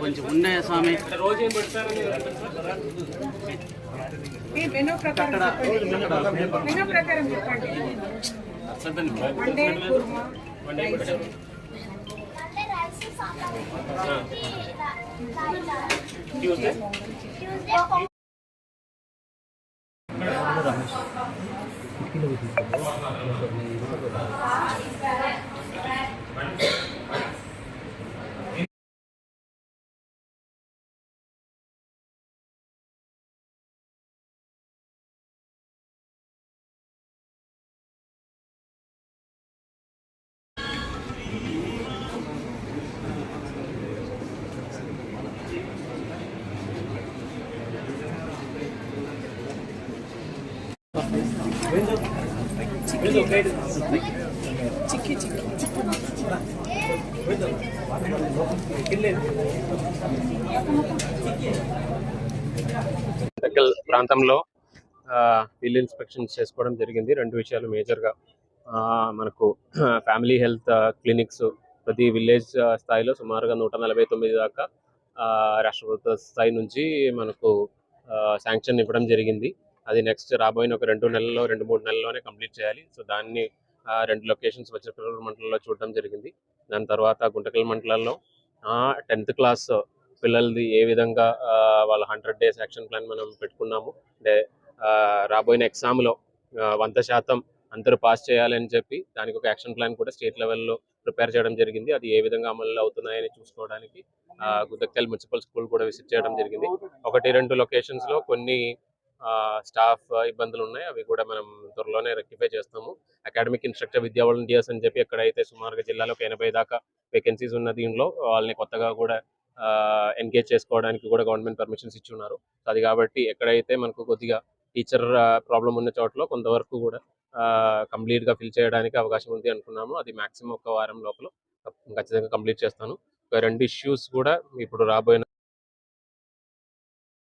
కొంచెం ఉన్నాయా స్వామి ఈ మెనూ ప్రకారం మెనూ ప్రకారం చెప్పండి किलो టెక్కల్ ప్రాంతంలో ఫీల్డ్ ఇన్స్పెక్షన్స్ చేసుకోవడం జరిగింది. రెండు విషయాలు మేజర్గా మనకు ఫ్యామిలీ హెల్త్ క్లినిక్స్ ప్రతి విలేజ్ స్థాయిలో సుమారుగా నూట నలభై తొమ్మిది దాకా రాష్ట్ర ప్రభుత్వ స్థాయి నుంచి మనకు శాంక్షన్ ఇవ్వడం జరిగింది. అది నెక్స్ట్ రాబోయిన ఒక రెండు నెలల్లో రెండు మూడు నెలల్లోనే కంప్లీట్ చేయాలి. సో దాన్ని రెండు లొకేషన్స్ వచ్చిన మండలంలో చూడడం జరిగింది. దాని తర్వాత గుంటకల్ మండలంలో టెన్త్ క్లాస్ పిల్లలది ఏ విధంగా వాళ్ళ హండ్రెడ్ డేస్ యాక్షన్ ప్లాన్ మనం పెట్టుకున్నాము. అంటే రాబోయిన ఎగ్జామ్లో వంద శాతం అందరూ పాస్ చేయాలని చెప్పి దానికి ఒక యాక్షన్ ప్లాన్ కూడా స్టేట్ లెవెల్లో ప్రిపేర్ చేయడం జరిగింది. అది ఏ విధంగా అమలు అవుతున్నాయని చూసుకోవడానికి గుద్దక్కల్ మున్సిపల్ స్కూల్ కూడా విజిట్ చేయడం జరిగింది. ఒకటి రెండు లొకేషన్స్లో కొన్ని స్టాఫ్ ఇబ్బందులు ఉన్నాయి. అవి కూడా మనం త్వరలోనే రెక్టిఫై చేస్తాము. అకాడమిక్ ఇన్స్ట్రక్టర్ విద్యా వాలంటీర్స్ అని చెప్పి ఎక్కడైతే సుమారుగా జిల్లాలో ఒక ఎనభై దాకా వేకెన్సీస్ ఉన్న దీనిలో వాళ్ళని కొత్తగా కూడా ఎంగేజ్ చేసుకోవడానికి కూడా గవర్నమెంట్ పర్మిషన్స్ ఇచ్చి ఉన్నారు. అది కాబట్టి ఎక్కడైతే మనకు కొద్దిగా టీచర్ ప్రాబ్లం ఉన్న చోట్ల కొంతవరకు కూడా కంప్లీట్గా ఫిల్ చేయడానికి అవకాశం ఉంది అనుకున్నాము. అది మాక్సిమం ఒక వారం లోపల ఖచ్చితంగా కంప్లీట్ చేస్తాను. రెండు ఇష్యూస్ కూడా ఇప్పుడు రాబోయే